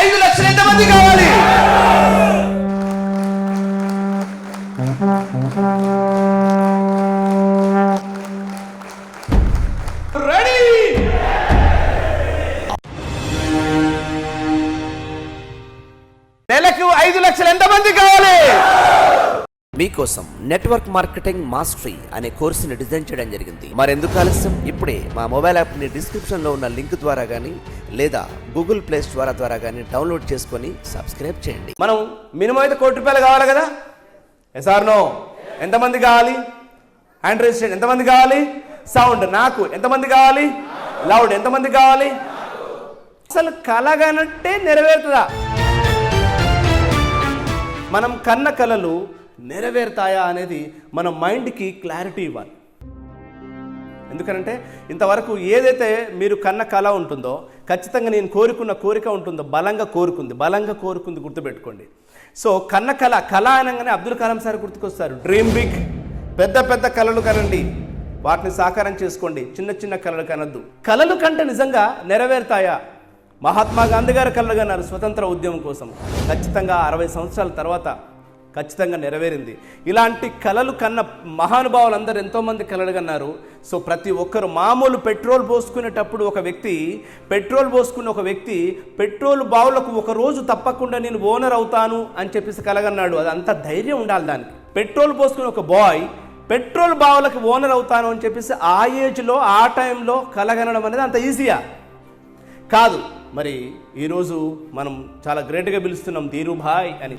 ఐదు లక్షలు ఎంతమంది కావాలి? రెడీ! నెలకు ఐదు లక్షలు ఎంతమంది కావాలి? మీకోసం నెట్వర్క్ మార్కెటింగ్ మాస్టరీ అనే కోర్సుని డిజైన్ చేయడం జరిగింది. మరెందుకు ఆలస్యం? ఇప్పుడే మా మొబైల్ యాప్ని డిస్క్రిప్షన్లో ఉన్న లింక్ ద్వారా కానీ లేదా గూగుల్ ప్లే స్టోర్ ద్వారా కానీ డౌన్లోడ్ చేసుకొని సబ్స్క్రైబ్ చేయండి. మనం మినిమం అయితే కోటి రూపాయలు కావాలి కదా? ఎస్ఆర్ నో ఎంతమంది కావాలి? హ్యాండ్ రిజిస్ట్రేషన్ ఎంతమంది కావాలి? సౌండ్ నాకు. ఎంతమంది కావాలి? లౌడ్ ఎంతమంది కావాలి? అసలు కలగనట్టే నెరవేరుతుందా? మనం కన్న కలలు నెరవేరుతాయా అనేది మన మైండ్కి క్లారిటీ ఇవ్వాలి. ఎందుకనంటే ఇంతవరకు ఏదైతే మీరు కన్న కళ ఉంటుందో ఖచ్చితంగా నేను కోరుకున్న కోరిక ఉంటుందో బలంగా కోరుకుంది బలంగా కోరుకుంది గుర్తుపెట్టుకోండి. సో కన్న కళ కళ అనగానే Abdul Kalam sir గుర్తుకొస్తారు. Dream big. పెద్ద పెద్ద కళలు కనండి. వాటిని సాకారం చేసుకోండి. చిన్న చిన్న కళలు కనద్దు. కళలు కంటే నిజంగా నెరవేరుతాయా? మహాత్మా గాంధీ గారు కలలు కన్నారు స్వతంత్ర ఉద్యమం కోసం. ఖచ్చితంగా అరవై సంవత్సరాల తర్వాత ఖచ్చితంగా నెరవేరింది. ఇలాంటి కళలు కన్న మహానుభావులందరూ ఎంతోమంది కలలు కన్నారు సో ప్రతి ఒక్కరు మామూలు పెట్రోల్ పోసుకునేటప్పుడు ఒక వ్యక్తి పెట్రోల్ పోసుకున్న ఒక వ్యక్తి పెట్రోల్ బావులకు ఒక రోజు తప్పకుండా నేను ఓనర్ అవుతాను అని చెప్పేసి కలగన్నాడు. అది అంత ధైర్యం ఉండాలి దానికి. పెట్రోల్ పోసుకునే ఒక బాయ్ పెట్రోల్ బావులకు ఓనర్ అవుతాను అని చెప్పేసి ఆ ఏజ్లో ఆ టైంలో కలగనడం అనేది అంత ఈజీయా? కాదు. మరి ఈరోజు మనం చాలా గ్రేట్గా పిలుస్తున్నాం ధీరుభాయ్ అని.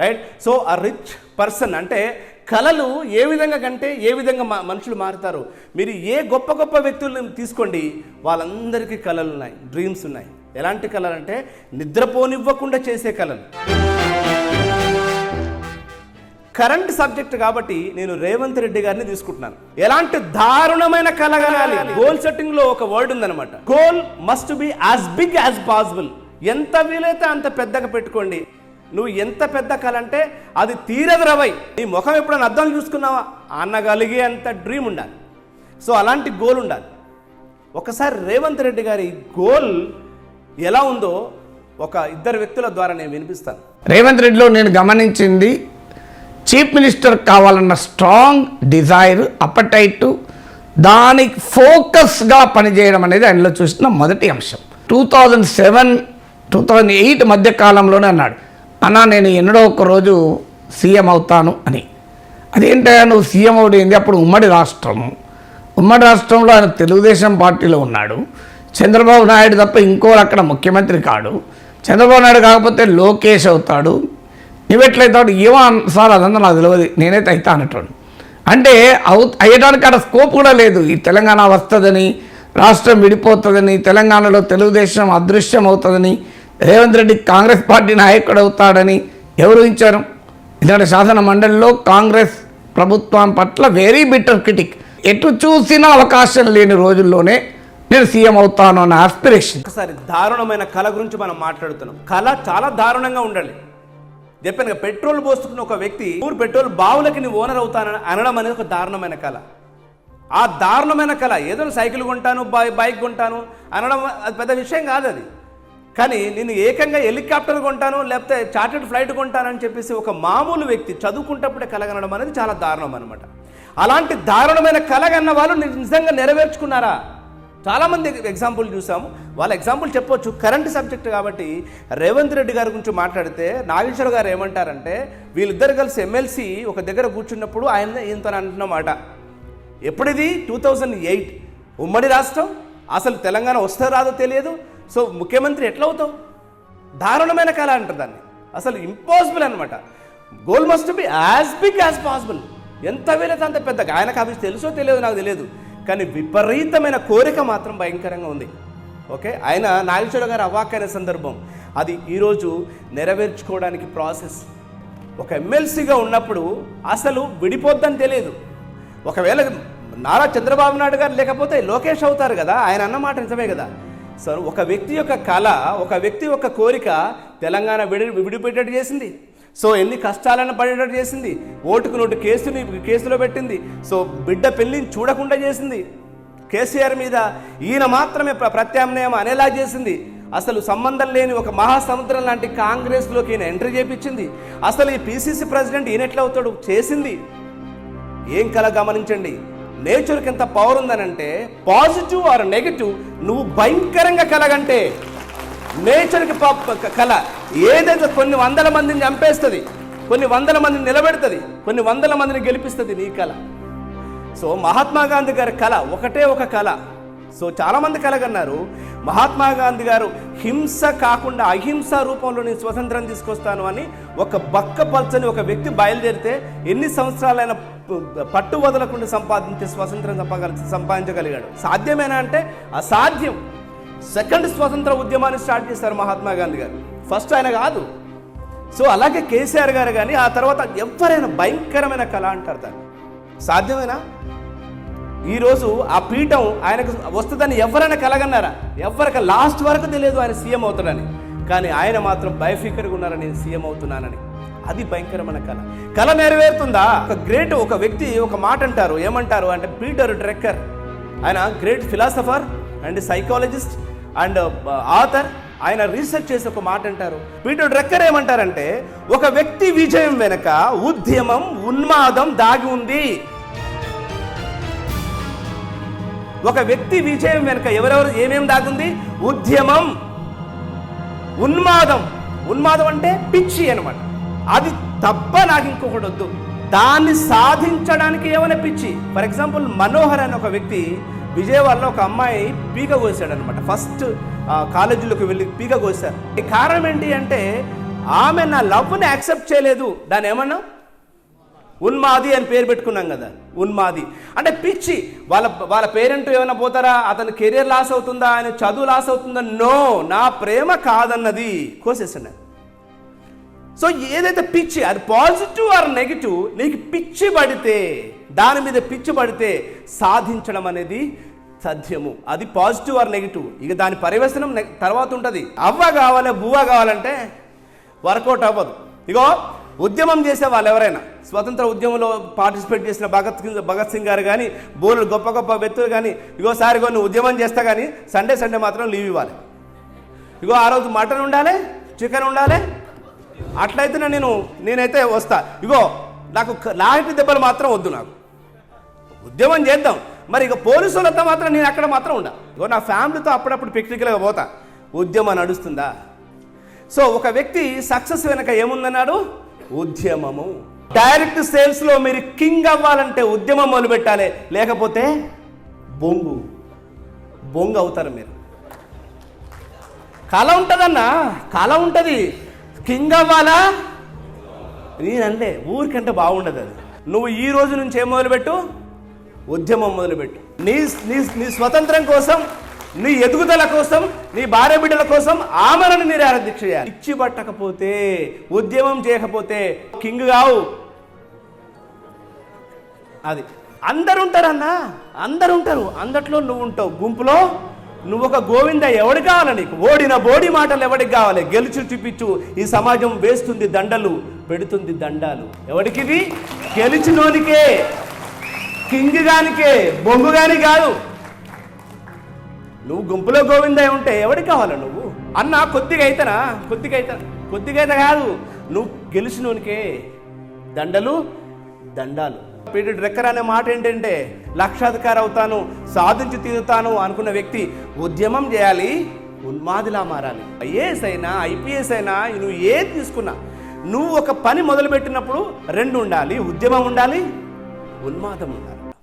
రైట్ సో ఆ రిచ్ పర్సన్ అంటే కళలు ఏ విధంగా కంటే ఏ విధంగా మా- మనుషులు మారుతారు? మీరు ఏ గొప్ప గొప్ప వ్యక్తులను తీసుకోండి వాళ్ళందరికీ కళలు ఉన్నాయి డ్రీమ్స్ ఉన్నాయి. ఎలాంటి కళలు అంటే నిద్రపోనివ్వకుండా చేసే కళలు. కరెంట్ సబ్జెక్ట్ కాబట్టి నేను రేవంత్ రెడ్డి గారిని తీసుకుంటున్నాను. ఎలాంటి దారుణమైన కళ కనాలి? గోల్ సెట్టింగ్లో ఒక వర్డ్ ఉందన్నమాట. Goal must be as big as possible ఎంత వీలైతే అంత పెద్దగా పెట్టుకోండి. నువ్వు ఎంత పెద్ద కళ అంటే అది తీరదు రవై. నీ ముఖం ఎప్పుడైనా అర్థం చూసుకున్నావా? అన్నగలిగే అంత డ్రీమ్ ఉండాలి. సో అలాంటి గోల్ ఉండాలి. ఒకసారి రేవంత్ రెడ్డి గారి గోల్ ఎలా ఉందో ఒక ఇద్దరు వ్యక్తుల ద్వారా నేను వినిపిస్తాను. రేవంత్ రెడ్డిలో నేను గమనించింది చీఫ్ మినిస్టర్ కావాలన్న స్ట్రాంగ్ డిజైర్ అపటైట్ దానికి ఫోకస్గా పనిచేయడం అనేది ఆయనలో చూసిన మొదటి అంశం. Two thousand seven two thousand eight మధ్య కాలంలోనే అన్నాడు. అన్నా నేను ఎన్నడో ఒక రోజు సీఎం అవుతాను అని. అదేంటయ్యా నువ్వు సీఎం అవుడేంది? అప్పుడు ఉమ్మడి రాష్ట్రము. ఉమ్మడి రాష్ట్రంలో ఆయన తెలుగుదేశం పార్టీలో ఉన్నాడు. చంద్రబాబు నాయుడు తప్ప ఇంకోరు అక్కడ ముఖ్యమంత్రి కాడు. చంద్రబాబు నాయుడు కాకపోతే లోకేష్ అవుతాడు. నువ్వెట్లయితాడు ఏమో అన్- సార్ అదంతా నాకు తెలియదు నేనైతే అవుతా అనటోడు అంటే అవు అయ్యడానికి అక్కడ స్కోప్ కూడా లేదు. ఈ తెలంగాణ వస్తుందని రాష్ట్రం విడిపోతుందని తెలంగాణలో తెలుగుదేశం అదృశ్యం అవుతుందని రేవంత్ రెడ్డి కాంగ్రెస్ పార్టీ నాయకుడు అవుతాడని ఎవరు ఇచ్చారు ఎందుకంటే శాసన మండలిలో కాంగ్రెస్ ప్రభుత్వం పట్ల వెరీ బిటర్ క్రిటిక్ ఎటు చూసినా అవకాశం లేని రోజుల్లోనే నేను సీఎం అవుతాను అన్న ఆస్పిరేషన్ ఒకసారి దారుణమైన కళ గురించి మనం మాట్లాడుతున్నాం. కళ చాలా దారుణంగా ఉండాలి. చెప్పాను పెట్రోల్ పోసుకున్న ఒక వ్యక్తి ఊరు పెట్రోల్ బావులకి నీ ఓనర్ అవుతానని అనడం అనేది ఒక దారుణమైన కళ. ఆ దారుణమైన కళ ఏదో సైకిల్ కొంటాను బై బైక్ కొంటాను అనడం అది పెద్ద విషయం కాదు అది. కానీ నేను ఏకంగా హెలికాప్టర్ కొంటాను లేకపోతే చార్టెడ్ ఫ్లైట్ కొంటానని చెప్పేసి ఒక మామూలు వ్యక్తి చదువుకుంటప్పుడే కలగనడం అనేది చాలా దారుణం అనమాట అలాంటి దారుణమైన కలగన్న వాళ్ళు నిజంగా నెరవేర్చుకున్నారా? చాలామంది ఎగ్జాంపుల్ చూసాము. వాళ్ళ ఎగ్జాంపుల్ చెప్పొచ్చు. కరెంట్ సబ్జెక్ట్ కాబట్టి రేవంత్ రెడ్డి గారి గురించి మాట్లాడితే నాగేశ్వర గారు ఏమంటారంటే వీళ్ళిద్దరు కలిసి ఎమ్మెల్సీ ఒక దగ్గర కూర్చున్నప్పుడు ఆయన ఈయనతో అంటున్నమాట ఎప్పుడిది? టూ థౌజండ్ ఎయిట్ ఉమ్మడి రాష్ట్రం? అసలు తెలంగాణ వస్తే రాదో తెలియదు. సో ముఖ్యమంత్రి ఎట్లవుతావు? దారుణమైన కళ అంటారు దాన్ని. అసలు ఇంపాసిబుల్ అనమాట goal must be as big as possible ఎంత వీలైతే అంత పెద్దగా. ఆయనకు అవి తెలుసో తెలియదు నాకు తెలియదు. కానీ విపరీతమైన కోరిక మాత్రం భయంకరంగా ఉంది. ఓకే? ఆయన నాగేశ్వర గారు అవాక్కైన సందర్భం. అది ఈరోజు నెరవేర్చుకోవడానికి ప్రాసెస్. ఒక ఎమ్మెల్సీగా ఉన్నప్పుడు అసలు విడిపోద్దని తెలియదు. ఒకవేళ నారా చంద్రబాబు నాయుడు గారు లేకపోతే లోకేష్ అవుతారు కదా. ఆయన అన్నమాట నిజమే కదా. సో ఒక వ్యక్తి యొక్క కళ ఒక వ్యక్తి యొక్క కోరిక తెలంగాణ విడి విడిపెట్టేట్టు చేసింది. సో ఎన్ని కష్టాలను పడేటట్టు చేసింది. ఓటుకు నోటు కేసుని కేసులో పెట్టింది. సో బిడ్డ పెళ్ళిని చూడకుండా చేసింది. కేసీఆర్ మీద ఈయన మాత్రమే ప్రత్యామ్నాయం అనేలా చేసింది. అసలు సంబంధం లేని ఒక మహాసముద్రం లాంటి కాంగ్రెస్లోకి ఈయన ఎంట్రీ చేపించింది. అసలు ఈ పిసిసి ప్రెసిడెంట్ ఈయన ఎట్లా అవుతాడు? చేసింది. ఏం కల గమనించండి. నేచర్కి ఎంత పవర్ ఉందనంటే పాజిటివ్ ఆర్ నెగిటివ్ నువ్వు భయంకరంగా కలగంటే నేచర్కి ప- కళ ఏదైతే కొన్ని వందల మందిని చంపేస్తుంది కొన్ని వందల మందిని నిలబెడుతుంది కొన్ని వందల మందిని గెలిపిస్తుంది నీ కళ సో మహాత్మా గాంధీ గారి కళ ఒకటే ఒక కళ సో చాలామంది కలగన్నారు. మహాత్మా గాంధీ గారు హింస కాకుండా అహింస రూపంలో నేను స్వతంత్రం తీసుకొస్తాను అని ఒక బక్క పల్చని ఒక వ్యక్తి బయలుదేరితే ఎన్ని సంవత్సరాలైన పట్టు వదలకుండా సంపాదించే స్వతంత్రం సంపాగల సంపాదించగలిగాడు. సాధ్యమేనా అంటే అసాధ్యం. సెకండ్ స్వతంత్ర ఉద్యమాన్ని స్టార్ట్ చేశారు మహాత్మా గాంధీ గారు. ఫస్ట్ ఆయన కాదు. సో అలాగే కేసీఆర్ గారు కానీ ఆ తర్వాత ఎవరైనా భయంకరమైన కళ అంటారు దాన్ని. సాధ్యమేనా? ఈరోజు ఆ పీఠం ఆయనకు వస్తుందని ఎవరైనా కలగన్నారా? ఎవరికి లాస్ట్ వరకు తెలియదు ఆయన సీఎం అవుతాడని. కానీ ఆయన మాత్రం బయఫికర్గా ఉన్నారని సీఎం అవుతున్నానని. అది భయంకరమైన కళ కళ నెరవేరుతుందా? ఒక గ్రేట్ ఒక వ్యక్తి ఒక మాట అంటారు. ఏమంటారు అంటే పీటర్ డ్రెక్కర్. ఆయన great philosopher and psychologist and author. ఆయన రీసెర్చ్ చేసి ఒక మాట అంటారు. పీటర్ డ్రెక్కర్ ఏమంటారంటే ఒక వ్యక్తి విజయం వెనుక ఉద్యమం ఉన్మాదం దాగి ఉంది. ఒక వ్యక్తి విజయం వెనుక ఎవరెవరు ఏమేమి దాగుంది ఉద్యమం ఉన్మాదం. ఉన్మాదం అంటే పిచ్చి అనమాట అది తప్ప నాకు ఇంకొకటి వద్దు. దాన్ని సాధించడానికి ఏమైనా పిచ్చి? ఫర్ ఎగ్జాంపుల్ మనోహర్ అనే ఒక వ్యక్తి విజయవాడలో ఒక అమ్మాయి పీక కోసాడు అనమాట ఫస్ట్ కాలేజీలోకి వెళ్ళి పీక కోసారు. ఈ కారణం ఏంటి అంటే ఆమె నా లవ్ని యాక్సెప్ట్ చేయలేదు. దాని ఏమన్నా? ఉన్మాది అని పేరు పెట్టుకున్నాం కదా. ఉన్మాది. అంటే పిచ్చి. వాళ్ళ వాళ్ళ పేరెంట్ ఏమైనా పోతారా? అతని కెరీర్ లాస్ అవుతుందా? ఆయన చదువు లాస్ అవుతుందా? నో. నా ప్రేమ కాదన్నది. కోసేసాడు సో ఏదైతే పిచ్చి అది పాజిటివ్ ఆర్ నెగిటివ్ నీకు పిచ్చి పడితే దాని మీద పిచ్చి పడితే సాధించడం అనేది సాధ్యము. అది పాజిటివ్ ఆర్ నెగిటివ్ ఇక దాని పరివేశనం తర్వాత ఉంటుంది. అవ్వ కావాలి బువ్వ కావాలంటే వర్కౌట్ అవ్వదు. ఇగో ఉద్యమం చేసే వాళ్ళు ఎవరైనా స్వతంత్ర ఉద్యమంలో పార్టిసిపేట్ చేసిన భగత్ సింగ్ భగత్ సింగ్ గారు కానీ బోర్లు గొప్ప గొప్ప వ్యక్తులు కానీ ఇగో సారి కొన్ని ఉద్యమం చేస్తా కానీ సండే సండే మాత్రం లీవ్ ఇవ్వాలి. ఇగో ఆ రోజు మటన్ ఉండాలి చికెన్ ఉండాలి అట్లయితేనే నేను నేనైతే వస్తా. ఇగో నాకు లాంటి దెబ్బలు మాత్రం వద్దు నాకు. ఉద్యమం చేద్దాం. మరి ఇక పోలీసులతో మాత్రం నేను అక్కడ మాత్రం ఉండా. ఇగో నా ఫ్యామిలీతో అప్పుడప్పుడు పిక్నిక్లుగా పోతా. ఉద్యమం నడుస్తుందా? సో ఒక వ్యక్తి సక్సెస్ వెనక ఏముందన్నాడు? ఉద్యమము. డైరెక్ట్ సేల్స్లో మీరు కింగ్ అవ్వాలంటే ఉద్యమం మొదలుపెట్టాలి. లేకపోతే బొంగు. బొంగు అవుతారు మీరు. కళ ఉంటుందన్నా కళ ఉంటుంది. కింగ్ అవ్వాలా నేనంటే ఊరికంటే బాగుండదు అది. నువ్వు ఈ రోజు నుంచి ఏం మొదలుపెట్టు? ఉద్యమం మొదలుపెట్టు. నీ నీ నీ స్వతంత్రం కోసం నీ ఎదుగుదల కోసం నీ భార్య బిడ్డల కోసం ఆమరణ మీరు దీక్ష చేయాలి. ఇచ్చి పట్టకపోతే ఉద్యమం చేయకపోతే కింగ్ కావు. అది. అందరు ఉంటారన్నా అందరు ఉంటారు అందట్లో నువ్వు ఉంటావు గుంపులో నువ్వు ఒక గోవింద ఎవడు కావాలి నీకు? ఓడిన బోడి మాటలు ఎవడికి కావాలి? గెలుచు చూపించు. ఈ సమాజం వేస్తుంది దండలు పెడుతుంది దండాలు. ఎవడికిది? గెలిచినోనికే కింగ్ గానికే బొంగు గాని కాదు. నువ్వు గుంపులో గోవిందయ్య ఉంటే ఎవడికి కావాలా నువ్వు? అన్న కొద్దిగా అయితేనా? కొద్దిగా అయితే కొద్దిగా అయితే కాదు. నువ్వు గెలిచినోనికే దండలు దండాలు. పీటర్ డ్రెక్కర్ అనే మాట ఏంటంటే లక్షాధికారి అవుతాను సాధించి తీరుతాను అనుకున్న వ్యక్తి ఉద్యమం చేయాలి ఉన్మాదిలా మారాలి. ఐఏఎస్ అయినా ఐపీఎస్ అయినా నువ్వు ఏది తీసుకున్నా నువ్వు ఒక పని మొదలుపెట్టినప్పుడు రెండు ఉండాలి ఉద్యమం ఉండాలి ఉన్మాదం ఉండాలి.